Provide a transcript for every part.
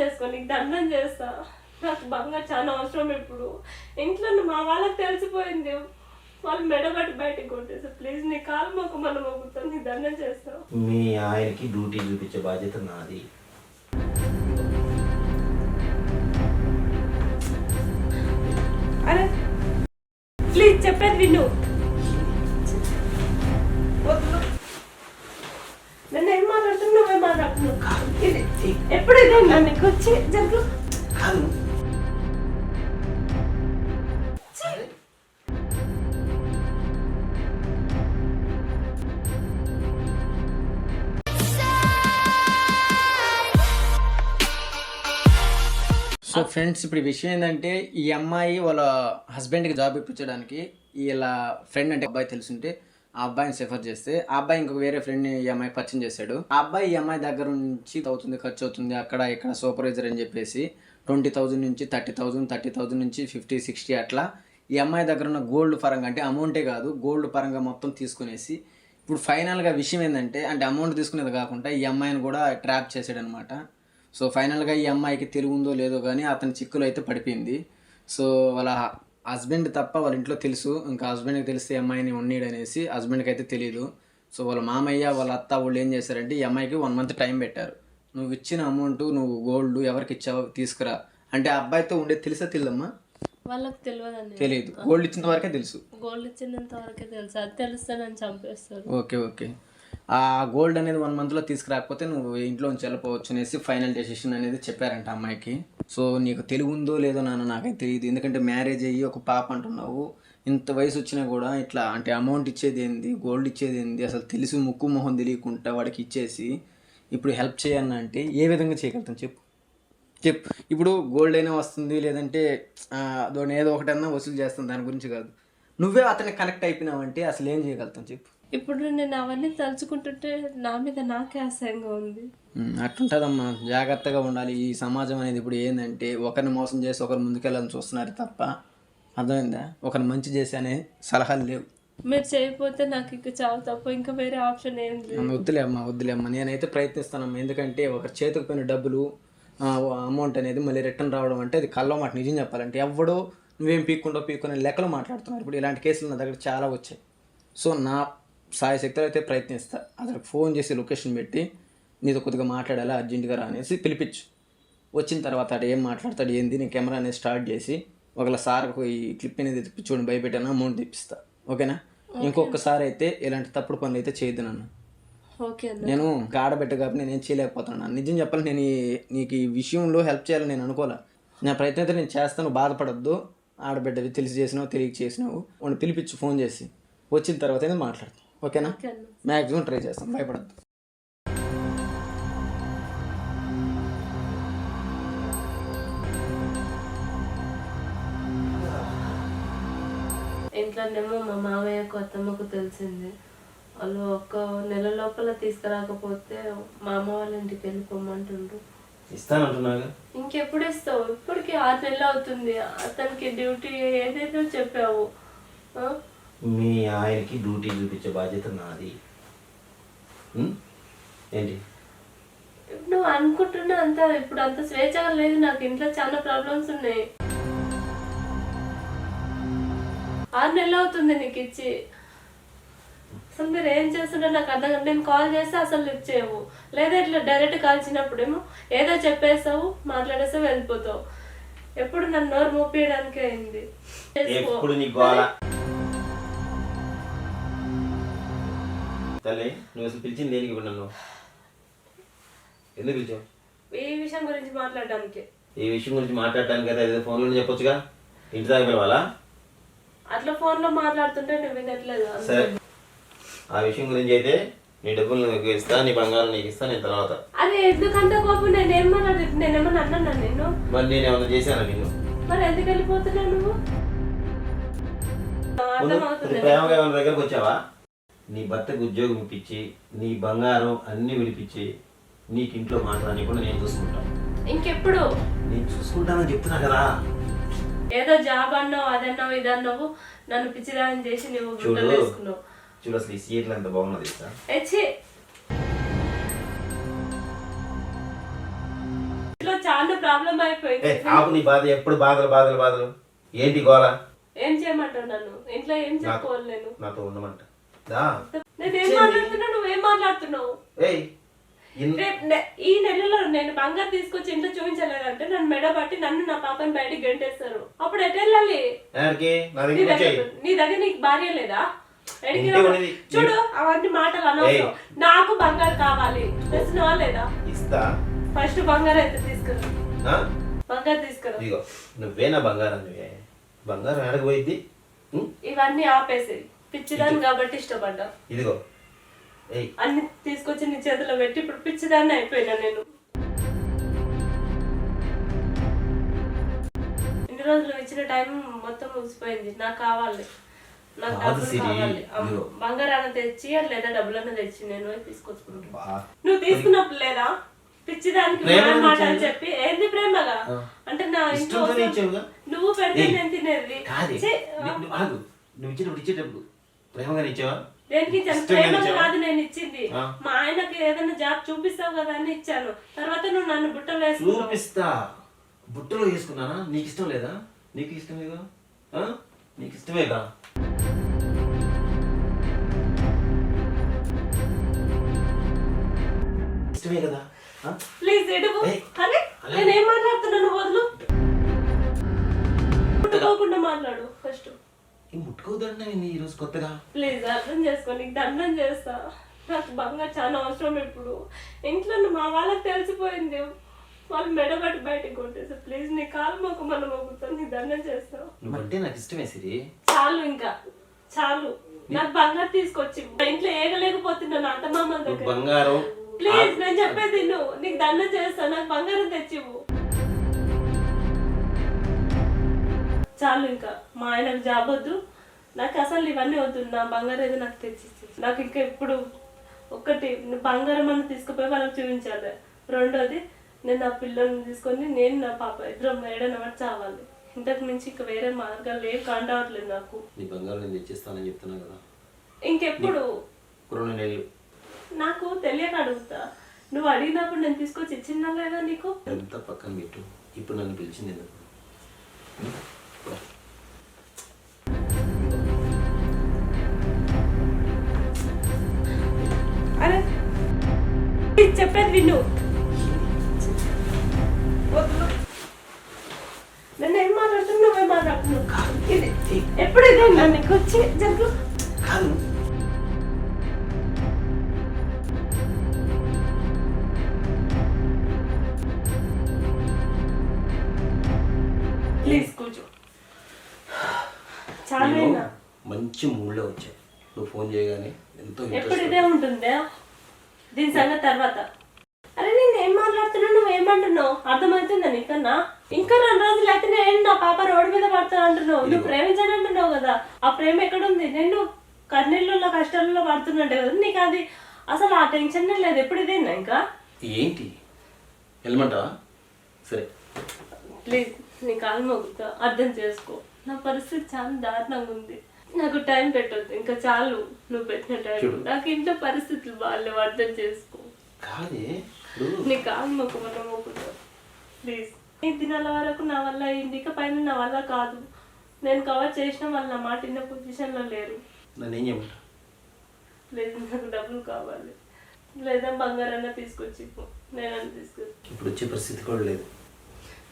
చేసుకొని నీకు దండం చేస్తా. నాకు బంగారు చాలా అవసరం ఇప్పుడు. ఇంట్లో మా వాళ్ళకి తెలిసిపోయింది. వాళ్ళు మెడబట్టి బయటకు కొట్టేసా ప్లీజ్ నీ కాలు మొక్క మన మొక్కుతాను నీకు దండం చేస్తా మీ ఆయనకి డ్యూటీ చూపించే బాధ్యత నాది. అరే ప్లీజ్ చెప్పేది విను. ఎప్పుడు నీకు వచ్చి జరుగు. కాదు. సో ఫ్రెండ్స్ ఇప్పుడు ఈ విషయం ఏంటంటే ఈ అమ్మాయి వాళ్ళ హస్బెండ్కి జాబ్ ఇప్పించడానికి వీళ్ళ ఫ్రెండ్ అంటే అబ్బాయి తెలుసుంటే ఆ అబ్బాయిని సెఫర్ చేస్తే ఆ అబ్బాయి ఇంకొక వేరే ఫ్రెండ్ని ఈ అమ్మాయి పరిచయం చేశాడు. ఆ అబ్బాయి ఈ అమ్మాయి దగ్గర నుంచి అవుతుంది ఖర్చు అవుతుంది అక్కడ ఇక్కడ సూపర్వైజర్ అని చెప్పేసి ట్వంటీ థౌజండ్ నుంచి థర్టీ థౌజండ్ థర్టీ థౌజండ్ నుంచి ఫిఫ్టీ సిక్స్టీ అట్లా ఈ అమ్మాయి దగ్గర ఉన్న గోల్డ్ పరంగా అంటే అమౌంటే కాదు గోల్డ్ పరంగా మొత్తం తీసుకునేసి ఇప్పుడు ఫైనల్గా విషయం ఏంటంటే అంటే అమౌంట్ తీసుకునేది కాకుండా ఈ అమ్మాయిని కూడా ట్రాప్ చేశాడనమాట. సో ఫైనల్గా ఈ అమ్మాయికి తెలివి ఉందో లేదో కానీ అతని చిక్కులో అయితే పడిపోయింది. సో వాళ్ళ హస్బెండ్ తప్ప వాళ్ళ ఇంట్లో తెలుసు. ఇంకా హస్బెండ్కి తెలిస్తే అమ్మాయిని ఉన్నీడు అనేసి హస్బెండ్కి అయితే తెలియదు సో వాళ్ళ మామయ్య వాళ్ళ అత్త వాళ్ళు ఏం చేశారంటే ఈ అమ్మాయికి వన్ మంత్ టైం పెట్టారు. నువ్వు ఇచ్చిన అమౌంట్ నువ్వు గోల్డ్ ఎవరికి ఇచ్చావో తీసుకురా. అంటే ఆ అబ్బాయితో ఉండేది తెలుసా తెలియదమ్మా వాళ్ళకి తెలియదండి తెలియదు గోల్డ్ ఇచ్చిన వరకే తెలుసు. గోల్డ్ ఇచ్చినంత వరకే తెలుసు. అది తెలిస్తే నన్ను చంపేస్తారు. Okay okay. ఆ గోల్డ్ అనేది వన్ మంత్లో తీసుకురాకపోతే నువ్వు ఇంట్లో నుంచి వెళ్ళిపోవచ్చు అనేసి ఫైనల్ డెసిషన్ అనేది చెప్పారంట అమ్మాయికి. సో నీకు తెలివి ఉందో లేదో నాన్న నాకైతే తెలియదు ఎందుకంటే మ్యారేజ్ అయ్యి ఒక పాప అంటున్నావు. ఇంత వయసు వచ్చినా కూడా ఇట్లా అంటే అమౌంట్ ఇచ్చేది ఏంది? గోల్డ్ ఇచ్చేది ఏంది? అసలు తెలిసి ముక్కు మొహం తెలియకుండా వాడికి ఇచ్చేసి ఇప్పుడు హెల్ప్ చేయన్న అంటే ఏ విధంగా చేయగలుగుతాం చెప్పు. చెప్పు. ఇప్పుడు గోల్డ్ అయినా వస్తుంది లేదంటే దాని ఏదో ఒకటన్నా వసూలు చేస్తాం. దాని గురించి కాదు. నువ్వే అతనికి కనెక్ట్ అయిపోయినావంటే అసలు ఏం చేయగలుగుతాం చెప్పు. ఇప్పుడు నేను అవన్నీ తలుచుకుంటుంటే నా మీద నాకే అసహ్యంగా ఉంది. అట్లుంటుందమ్మా జాగ్రత్తగా ఉండాలి. ఈ సమాజం అనేది ఇప్పుడు ఏంటంటే ఒకరిని మోసం చేసి ఒకరు ముందుకెళ్ళాలని చూస్తున్నారు తప్ప అర్థమైందా? ఒకరిని మంచి చేసి అనే సలహాలు లేవు. మీరు చేయకపోతే నాకు ఇక చావు తప్ప ఇంకా వేరే ఆప్షన్ ఏం లేదు. వద్దులే అమ్మా వద్దులే అమ్మా. నేనైతే ప్రయత్నిస్తానమ్మా. ఎందుకంటే ఒకరి చేతికి పోయిన డబ్బులు అమౌంట్ అనేది మళ్ళీ రిటర్న్ రావడం అంటే అది కల్లో మాట. నిజం చెప్పాలంటే ఎవడో నువ్వేం పీక్కుంటో పీక్కునే లెక్కలు మాట్లాడుతున్నారు. ఇప్పుడు ఇలాంటి కేసులు నా దగ్గర చాలా వచ్చాయి. సో నా సాయ శక్తులు అయితే ప్రయత్నిస్తా. అతనికి ఫోన్ చేసి లొకేషన్ పెట్టి నీతో కొద్దిగా మాట్లాడాలి అర్జెంటుగా రా అనేసి పిలిపించు. వచ్చిన తర్వాత ఆడు ఏం మాట్లాడతాడు ఏంది నేను కెమెరా అనేది స్టార్ట్ చేసి ఒకవేళ సార్కు ఈ క్లిప్ అనేది తెప్పించుకోండి భయపెట్టాను అమౌంట్ తెప్పిస్తా. ఓకేనా? ఇంకొకసారి అయితే ఇలాంటి తప్పుడు పనులు అయితే చేయొద్దు నన్ను. నేను ఆడబెట్ట కాబట్టి నేను ఏం చేయలేకపోతున్నాను నిజం చెప్పాలి నేను నీకు ఈ విషయంలో హెల్ప్ చేయాలని నేను అనుకోలే నా ప్రయత్నం అయితే నేను చేస్తాను బాధపడద్దు. ఆడబిడ్డవి తెలిసి చేసినావు తెలియక చేసినావు. వాడిని పిలిపించు ఫోన్ చేసి. వచ్చిన తర్వాత అయితే మాట్లాడతాను ఓకేనా? మ్యాక్సిమం ట్రై చేస్తాను భయపడద్దు. ఇంట్లోనేమో మా మామయ్య కొత్తమ్మకు తెలిసింది. వాళ్ళు ఒక్క నెల లోపల తీసుకురాకపోతే మా అమ్మ వాళ్ళ ఇంటికి వెళ్ళిపోమంటుండ్రు. ఇస్తానంటున్నాగా? ఇంకెప్పుడు ఇస్తావు? ఇప్పటికి ఆరు నెలలు అవుతుంది. అతనికి డ్యూటీ ఏదేదో చెప్పావు? మీ ఆయనకి డ్యూటీ చూపించే బాధ్యత నాది? ఏంటి? నువ్వు అనుకుంటున్నా అంత ఇప్పుడు అంత స్వేచ్ఛగా లేదు. నాకు ఇంట్లో చాలా ప్రాబ్లమ్స్ ఉన్నాయి. ఆరు నెలలు అవుతుంది నీకు ఇచ్చి. అసలు మీరు ఏం చేస్తుంటే నాకు అర్థం కాదు. నేను కాల్ చేస్తే అసలు లిఫ్ట్ చేయవు. లేదా ఇట్లా డైరెక్ట్ కాల్చినప్పుడేమో ఏదో చెప్పేస్తావు మాట్లాడేస్తావు వెళ్ళిపోతావు. ఎప్పుడు నన్ను నోరు మూపించడానికి అయింది. తల్లి నువ్వు అసలు పిలిచింది దేనికి ఇప్పుడు నన్ను. ఎందుకు పిలిచావు? ఈ విషయం గురించి మాట్లాడడానికి ఈ విషయం గురించి మాట్లాడటానికి కదా ఏదో ఫోన్లో చెప్పొచ్చుగా? ఇంటి దాకా పిలవాలా అట్లా ఫోన్లో మాట్లాడుతుంటే నువ్వు వినట్లేదు సరే. ఆ విషయం గురించి అయితే నీ డబ్బులు నీకు ఇస్తా నీ బంగారం నీకు ఇస్తా నేను తర్వాత. అది ఎందుకంత కోపం? నేను ఏం మాట్లాడి నేనేమన్నా అన్నాను నేను మరి నేను ఏమన్నా చేశాను నిన్ను? మరి ఎందుకు వెళ్ళిపోతున్నావు నువ్వు? ప్రేమగా ఏమైనా దగ్గరకు వచ్చావా? నీ భర్తకు ఉద్యోగం ఇప్పించి నీ బంగారం అన్ని విడిపించి నీకు ఇంట్లో మాట్లాడి కూడా నేను చూసుకుంటాను. ఇంకెప్పుడు? నేను చూసుకుంటానని చెప్తున్నా కదా. ఏదో జాబ్ అన్నావు అదన్నావు ఇదన్నావు నన్ను పిచ్చిదాన్ని చేసి నువ్వు చూడు గుడ్డలు వేసుకున్నావు. చూడు అసలు ఈ సీట్లు ఎంత బాగున్నది సార్ ఎచ్చి ఇంట్లో చాలా ప్రాబ్లం ఏ అయిపోయింది ఆపు నీ బాధ ఎప్పుడు బాధలు బాధలు బాధలు? ఏంటి గోల? ఏం చేయమంటావు నన్ను? ఇంట్లో ఏం చెప్పుకోవాలి నేను? నాతో ఉండమంట. నేను మాట్లాడుతున్నా? నువ్వేం మాట్లాడుతున్నావు? నె- ఈ నెలలో నేను బంగారు తీసుకొచ్చి ఇంట్లో చూపించలేదంటే నన్ను మెడ పట్టి నన్ను నా పాపని బయటికి గంటేస్తారు. అప్పుడు ఎటు వెళ్ళాలి? నా నీ దగ్గర నీ నీకు భార్య లేదా. చూడు అవన్నీ మాటలు అనవసరం. నాకు బంగారు కావాలి. తెలిసినవా లేదా? ఇస్తా. ఫస్ట్ బంగారు అయితే తీసుకురా? బంగారు తీసుకురా. ఇదిగో నువ్వేనా బంగారం నువ్వే బంగారం ఉం? ఇవన్నీ ఆపేసి పిచ్చిదాన్ని కాబట్టి ఇష్టపడ్డా. ఇదిగో. అన్ని తీసుకొచ్చి నీ చేతిలో పెట్టి ఇప్పుడు పిచ్చిదాన్ని అయిపోయినా నేను. ఇన్ని రోజులు ఇచ్చిన టైం మొత్తం ముగిసిపోయింది. నాకు కావాలి. నాకు డబ్బులు కావాలి. బంగారాన్ని తెచ్చి లేదా డబ్బులన్నా తెచ్చి నేను బా. నువ్వు తీసుకున్నప్పుడు లేదా? పిచ్చిదానికి మాట అని. చెప్పి. ఏంది ప్రేమగా? అంటే నా ఇంట్లో ఇచ్చావుగా? నువ్వు పెడితే నేను తినేది. నువ్వు ఆగు. నువ్వు ఇచ్చేటప్పుడు ఇచ్చేటప్పుడు. ఇచ్చావా దేనికి ఇచ్చాను? కాదు నేను ఇచ్చింది. మా ఆయనకి ఏదైనా జాబ్ చూపిస్తావు కదా అని ఇచ్చాను. తర్వాత నువ్వు నన్ను బుట్టలు వేసుకున్నావు. చూపిస్తా. బుట్టలో వేసుకున్నానా? నీకు ఇష్టం లేదా? నీకు ఇష్టమేగా? నీకు ఇష్టమేగా ఇష్టమే కదా? ప్లీజ్ ఏయ్, అరే. నేను మాట్లాడుతున్నాను? వదులు. మాట్లాడు. ఈ ముట్టుకోవద్దంటే నేను ఈరోజు కొత్తగా? ప్లీజ్ అర్థం చేసుకో నీకు దండం చేస్తా. నాకు బంగారు చాలా అవసరం ఇప్పుడు. ఇంట్లో మా వాళ్ళకి తెలిసిపోయింది. వాళ్ళు మెడబట్టి బయటకు కొట్టేసి ప్లీజ్ నీ కాలు మొక్క మన మొక్కుతాను నీకు దండం చేస్తావు నువ్వంటే నాకు ఇష్టమే సిరి. చాలు ఇంకా. చాలు. నాకు బంగారు తీసుకొచ్చి ఇంట్లో ఏగలేకపోతున్నాను అత్త మామల నువ్వు దగ్గర. బంగారం. ప్లీజ్ నేను చెప్పేది నువ్వు నీకు దండం చేస్తా నాకు బంగారం తెచ్చివు చాలు ఇంకా. మా ఆయనకు జాబ్ వద్దు. నాకు అసలు ఇవన్నీ వద్దు. నా బంగారం ఏదో నాకు తెచ్చి ఇచ్చేయ్. నాకు ఇంకా ఇప్పుడు ఒకటి బంగారం అన్న తీసుకుపోయి వాళ్ళకి చూపించాలి. రెండోది నేను నా పిల్లల్ని తీసుకొని నేను నా పాప ఇద్దరం వాడు చావాలి. ఇంతకు మించి ఇంకా వేరే మార్గాలు ఏం కాండవట్లేదు నాకు. నీ బంగారం నేను తెచ్చిస్తానని చెప్తున్నా కదా. ఇంకెప్పుడు? రెండు నెలలు. నాకు తెలియక అడుగుతా. నువ్వు అడిగినప్పుడు నేను తీసుకొచ్చి ఇచ్చిందా లేదా నీకు? ఎంత పక్కన పెట్టు. ఇప్పుడు నన్ను పిలిచింది ఎందుకు? ప్లీజ్ చెప్పేది విను. వద్దు. నన్ను ఏం మాట్లాడుతున్నావు? నువ్వే మాట్లాడుతున్నావు? ఎప్పుడు ఇదే నా నీకు వచ్చి జరుగు ప్లీజ్ కూర్చో. చాలా. మంచి మూడ్లో వచ్చా. నువ్వు ఫోన్ చేయగానే ఎంతో ఎప్పుడు ఇదే ఉంటుందా దీని సంగతి తర్వాత. ఏం మాట్లాడుతున్నా నువ్వు ఏమంటున్నావు అర్థమవుతుందా నీకన్నా? ఇంకా రెండు రోజులు అయితే నేను నా పాప రోడ్డు మీద పడతా అంటున్నావు. నువ్వు ప్రేమించాను అంటున్నావు కదా. ఆ ప్రేమ ఎక్కడుంది? నేను కన్నీళ్ళలో కష్టాలలో పడుతున్నాడే కదా నీకు అది అసలు ఆ టెన్షన్ లేదు. ఎప్పుడు ఇదేనా ఇంకా? ఏంటి? వెళ్ళమంటావా? సరే. ప్లీజ్ నీ కాలు మొక్కుతా అర్థం చేసుకో. నా పరిస్థితి చాలా దారుణంగా ఉంది. నాకు టైం పెట్టొద్దు. ఇంకా చాలు. నువ్వు పెట్టిన టైం. నాకు ఇంట్లో పరిస్థితులు బాగాలేవు. అర్థం చేసుకో. కాదే. నీ కాలు మొక్కమన్న మొక్కుతా ప్లీజ్ ఈ దినాల వరకు నా వల్ల అయింది. ఇక పైన నా వల్ల కాదు. నేను కవర్ చేసిన వాళ్ళు నా మాట ఇన్న పొజిషన్లో లేరు. నన్ను ఏం చేయమంటా లేదు నాకు డబ్బులు కావాలి. లేదా బంగారన్నా తీసుకొచ్చి. నేనన్నా తీసుకొచ్చి ఇప్పుడు వచ్చే పరిస్థితి కూడా లేదు.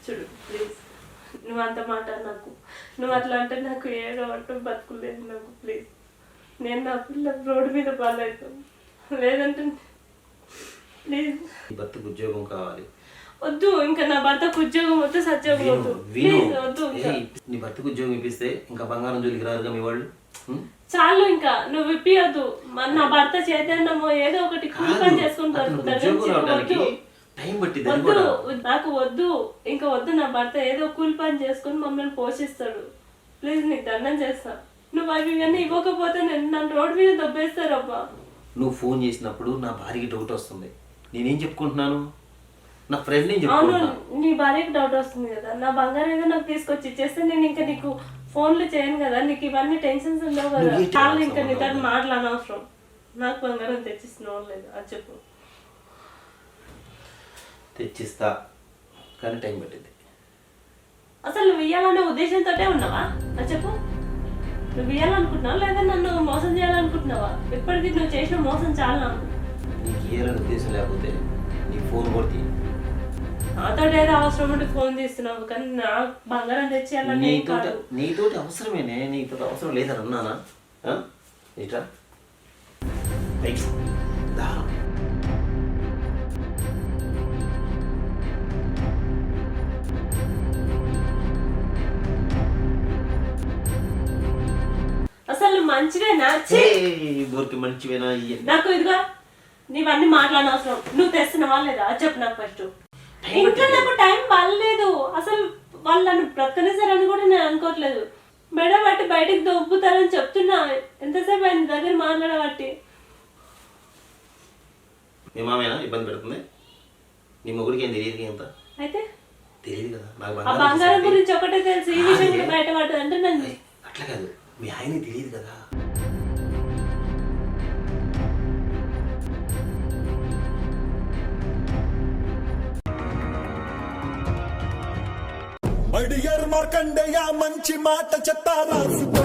చూడు ప్లీజ్ నువ్వు అంత మాట నాకు. నువ్వు అట్లా అంటే నాకు ఏడో అంటూ బతుకులేదు నాకు ప్లీజ్ నేను నా పిల్ల రోడ్డు మీద పాలవుతాం లేదంటే భర్తకు ఉద్యోగం కావాలి. వద్దు ఇంకా నా భర్తకు ఉద్యోగం వద్దు సత్యోగం వద్దు. విను. ప్లీజ్ వద్దు ఇంకా. ఏయ్, నీ భర్తకు ఉద్యోగం ఇప్పిస్తే ఇంకా బంగారం జోలికి రారుగా మీ వాళ్ళు? ఉం? చాలు ఇంకా నువ్వు ఇప్పియొద్దు. మన నా భర్త చైతన్యమో ఏదో ఒకటి కూలి కాదు, పని చేసుకుని అతను బతుకుతాడు. ఉద్యోగం రావడానికి వద్దు. టైం పట్టింది అది వద్దు కూడా నాకు వద్దు. ఇంకా వద్దు నా భర్త ఏదో కూలి పని చేసుకుని మమ్మల్ని పోషిస్తాడు. ప్లీజ్ నీకు దండం చేస్తా. నువ్వు అవి ఇవన్నీ ఇవ్వకపోతే నేను నన్ను రోడ్డు మీద దొబ్బేస్తారబ్బా. నువ్వు ఫోన్ చేసినప్పుడు నా భార్యకి డౌట్ వస్తుంది. నేనేం చెప్పుకుంటున్నాను? నా ఫ్రెండ్ నేను అవును చెప్పుకుంటున్నాను నీ భార్యకి డౌట్ వస్తుంది కదా. నా బంగారం ఏదో నాకు తీసుకొచ్చి ఇచ్చేస్తే నేను ఇంకా నీకు ఫోన్లు చేయను కదా. నీకు ఇవన్నీ టెన్షన్స్ ఉండవు కదా. నువ్వు ఏ చాలు ఇంకా నీ ఉండవు. దాన్ని మాటలు అనవసరం. నాకు బంగారం తెచ్చిస్తున్నావు లేదు. అది చెప్పు. తెచ్చిస్తా. కానీ టైం పట్టింది. అసలు నువ్వు ఇయ్యాలనే ఉద్దేశంతోటే ఉన్నావా? అది చెప్పు. నువ్వు ఇయ్యాలనుకుంటున్నావా? లేదా నన్ను మోసం చేయాలనుకుంటున్నావా? ఇప్పటికీ నువ్వు చేసిన మోసం చాలా నాకు నీకు ఇయ్యాలని ఉద్దేశం లేకపోతే నీ ఫోన్ కొడితే నాతో ఏదో అవసరం ఉంటే ఫోన్ తీస్తున్నావు కానీ నా బంగారం తెచ్చేయాలని నీతో నీతోటి అవసరమేనే నీతో అవసరం లేదని అన్నానా? ఆ? ఇట్రా పైకి దా. అసలు ఇయ్య- నాకు ఇదిగా నీవన్నీ మాట్లాడిన అవసరం నువ్వు తెస్తున్నావా లేదా అది చెప్పు నాకు ఫస్ట్ ఇంట్లో నాకు టైం బాగలేదు అసలు వాళ్ళు నన్ను బ్రతకనిసారని కూడా నేను అనుకోవట్లేదు. మెడ పట్టి బయటికి దొబ్బుతారని చెప్తున్నా. ఎంతసేపు ఆయన దగ్గర మాట్లాడబట్టి? మీ మామేనా ఇబ్బంది పెడుతుంది. నీ మొగుడికి ఏం తెలియదు ఎంత? అయితే? తెలియదు కదా. నాకు ఆ బంగారం. గురించి ఒకటే తెలుసు. ఈ విషయం కూడా బయటపడ్డది అంటే నన్ను అట్లా కాదు. మీ ఆయనకి తెలియదు కదా. అడిగారు మార్కండయ్య మంచి మాట చెత్త రాసుకో